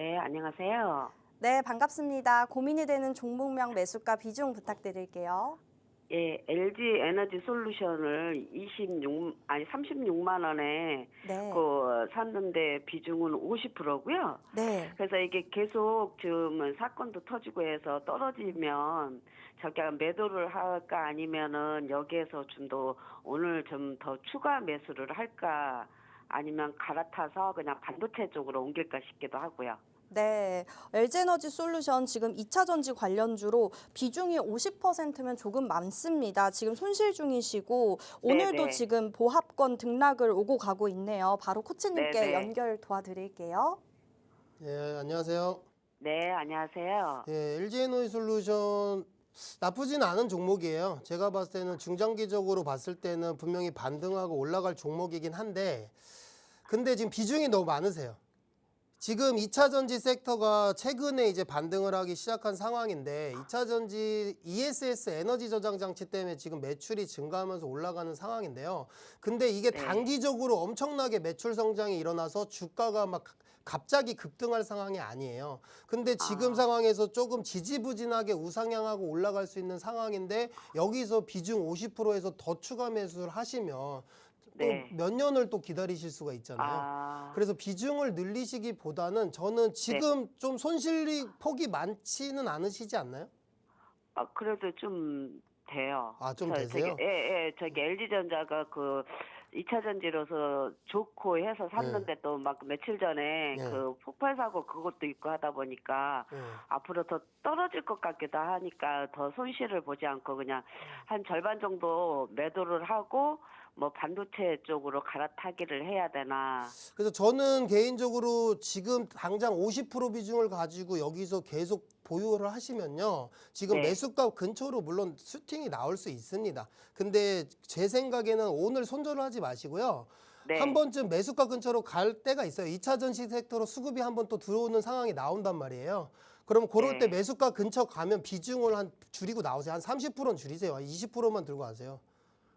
네, 안녕하세요. 네, 반갑습니다. 고민이 되는 종목명 매수가 비중 부탁드릴게요. 예, LG 에너지 솔루션을 26 아니 36만 원에 네. 그 샀는데 비중은 50%고요. 네. 그래서 이게 계속 지금 사건도 터지고 해서 떨어지면 자기가 매도를 할까 아니면은 여기에서 좀 더 오늘 좀 더 추가 매수를 할까 아니면 갈아타서 그냥 반도체 쪽으로 옮길까 싶기도 하고요. 네. LG에너지 솔루션 지금 2차 전지 관련주로 비중이 50%면 조금 많습니다. 지금 손실 중이시고 오늘도 네네. 지금 보합권 등락을 오고 가고 있네요. 바로 코치님께 네네. 연결 도와드릴게요. 예, 안녕하세요. 네, 안녕하세요. 예, LG에너지 솔루션 나쁘진 않은 종목이에요. 제가 봤을 때는 중장기적으로 봤을 때는 분명히 반등하고 올라갈 종목이긴 한데 근데 지금 비중이 너무 많으세요. 지금 2차 전지 섹터가 최근에 이제 반등을 하기 시작한 상황인데 2차 전지 ESS 에너지 저장 장치 때문에 지금 매출이 증가하면서 올라가는 상황인데요. 근데 이게 네. 단기적으로 엄청나게 매출 성장이 일어나서 주가가 막 갑자기 급등할 상황이 아니에요. 근데 지금 아. 상황에서 조금 지지부진하게 우상향하고 올라갈 수 있는 상황인데 여기서 비중 50%에서 더 추가 매수를 하시면 네. 또몇 년을 또 기다리실 수가 있잖아요. 아, 그래서 비중을 늘리시기보다는 저는 지금 좀 손실이 폭이 많지는 않으시지 않나요? 아, 그래도 좀 돼요. 아, 좀 저- 되세요? 저기, 예, 예, 저기 LG전자가 그 2차 전지로서 좋고 해서 샀는데 또 막 며칠 전에 네. 그 폭발 사고 그것도 있고 하다 보니까 예. 앞으로 더 떨어질 것 같기도 하니까 더 손실을 보지 않고 그냥 한 절반 정도 매도를 하고 뭐 반도체 쪽으로 갈아타기를 해야 되나. 그래서 저는 개인적으로 지금 당장 50% 비중을 가지고 여기서 계속 보유를 하시면요. 지금 네. 매수가 근처로 물론 슈팅이 나올 수 있습니다. 근데 제 생각에는 오늘 손절을 하지 마시고요. 네. 한 번쯤 매수가 근처로 갈 때가 있어요. 2차 전시 섹터로 수급이 한 번 또 들어오는 상황이 나온단 말이에요. 그럼 그럴 때 네. 매수가 근처 가면 비중을 한 줄이고 나오세요. 한 30%는 줄이세요. 20%만 들고 가세요.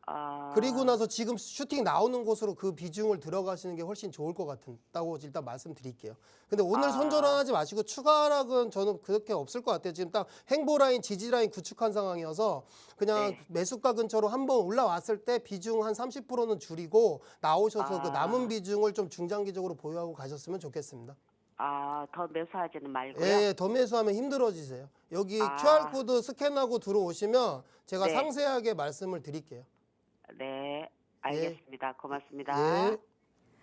아, 그리고 나서 지금 슈팅 나오는 곳으로 그 비중을 들어가시는 게 훨씬 좋을 것 같다고 일단 말씀드릴게요. 근데 오늘 아. 손절하지 마시고 추가 하락은 저는 그렇게 없을 것 같아요. 지금 딱 행보 라인, 지지 라인 구축한 상황이어서 그냥 네. 매수가 근처로 한번 올라왔을 때 비중 한 30%는 줄이고 나오셔서 그 아. 남은 비중을 좀 중장기적으로 보유하고 가셨으면 좋겠습니다. 아, 더 매수하지는 말고요. 예, 더 매수하면 힘들어지세요. 여기 아. QR 코드 스캔하고 들어오시면 제가 네. 상세하게 말씀을 드릴게요. 네, 알겠습니다. 고맙습니다. 예.